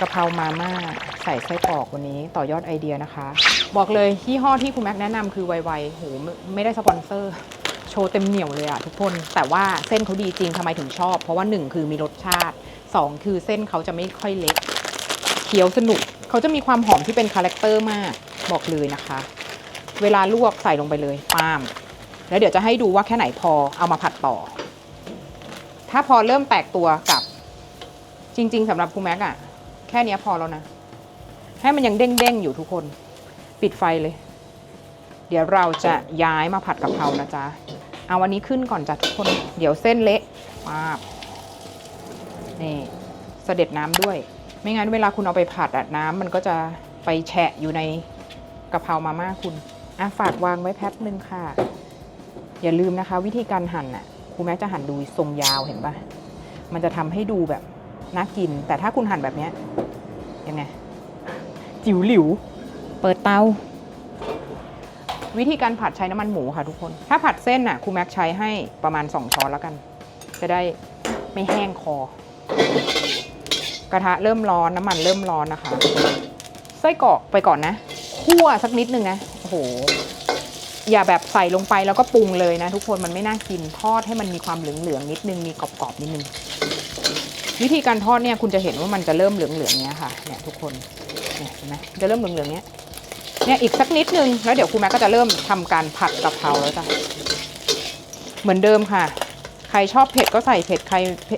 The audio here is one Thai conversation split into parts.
กะเพรามาม่าใส่ไส้กรอกวันนี้ต่อยอดไอเดียนะคะ บอกเลยยี่ห้อที่คุณแม็กแนะนำคือไวๆโหไม่ไม่ได้สปอนเซอร์ โชว์เต็มเหนียวเลยอะทุกคน แต่ว่าเส้นเขาดีจริงทำไมถึงชอบ เพราะว่า 1 คือมีรสชาติ 2 คือเส้นเขาจะไม่ค่อยเล็กเคี้ยวสนุกเขาจะมีความหอมที่เป็นคาแรคเตอร์มากบอกเลยนะคะ เวลาลวกใส่ลงไปเลยปาล์มแล้วเดี๋ยวจะให้ดูว่าแค่ไหนพอเอามาผัดต่อ ถ้าพอเริ่มแตกตัวกับจริง ๆสำหรับครูแม็กอะ แค่เนี้ยพอแล้วนะ ให้มันยังเด้งๆอยู่ทุกคน ปิดไฟเลย เดี๋ยวเราจะย้ายมาผัดกะเพรานะจ๊ะ เอาวันนี้ขึ้นก่อนจ้ะทุกคน เดี๋ยวเส้นเละปาบนี่เสด็จน้ำด้วย ไม่งั้นเวลาคุณเอาไปผัดอะน้ำมันก็จะไปแฉะอยู่ในกะเพรามาม่าคุณอะฝากวางไว้แป๊บนึงค่ะ อย่าลืมนะคะ วิธีการหั่นน่ะครูแม็กจะหั่นดูทรงยาวเห็นปะมันจะทำให้ดูแบบ น่ากิน แต่ถ้าคุณหั่นแบบเนี้ยยังไง จิ๋วหลิว เปิดเตา วิธีการผัดใช้น้ำมันหมูค่ะทุกคน ถ้าผัดเส้นน่ะครูแม็กใช้ให้ประมาณ 2 ช้อนแล้วกัน จะได้ไม่แห้งคอ กระทะเริ่มร้อนน้ำมันเริ่มร้อนนะคะ ไส้กรอกไปก่อนนะคั่วสักนิดนึงนะโอ้โหอย่าแบบใส่ลงไปแล้วก็ปรุงเลยนะ ทุกคนมันไม่น่ากินทอดให้มันมีความเหลืองๆนิดนึงมีกรอบๆนิดนึง วิธีการทอดเนี่ยคุณจะเห็นว่ามันจะเริ่มเหลืองๆเนี้ยค่ะเนี่ยทุกคนเนี่ยเห็นไหมจะเริ่มเหลืองๆเนี้ยเนี่ยอีกสักนิดนึงแล้วเดี๋ยวครูแม่ก็จะเริ่มทำการผัดกะเพราแล้วจ้ะเหมือนเดิมค่ะ ใครชอบเผ็ดก็ใส่เผ็ดใคร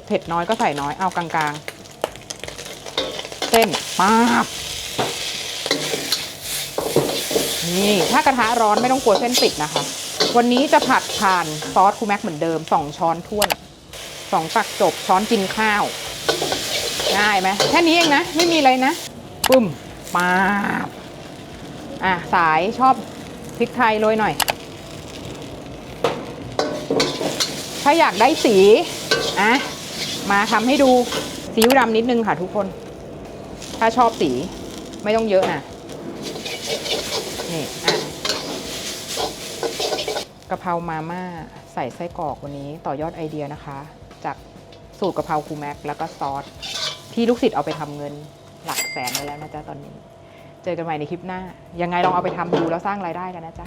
เผ็ดน้อยก็ใส่น้อยเอากลางๆ เส้นป๊าบนี่ถ้ากระทะร้อนไม่ต้องกลัวเส้นติดนะคะ วันนี้จะผัดผ่านซอสครูแม็กเหมือนเดิมสองช้อนท้วน สองตักจบช้อนกินข้าวง่ายไหมแค่นี้เองนะ ไม่มีอะไรนะปึ้มมาบอะ สายชอบพริกไทยโรยหน่อย ถ้าอยากได้สีอะมาทำให้ดูซีอิ๊วดำนิดนึงค่ะทุกคน ถ้าชอบสีไม่ต้องเยอะนะนี่อะกะเพรามาม่าใส่ไส้กรอกวันนี้ต่อยอดไอเดียนะคะ จากสูตรกะเพราครูแม็กแล้วก็ซอสที่ลูกศิษย์เอาไปทำเงินหลักแสนไปแล้วนะจ๊ะตอนนี้ เจอกันใหม่ในคลิปหน้า ยังไงลองเอาไปทำดูแล้วสร้างรายได้กันนะจ๊ะ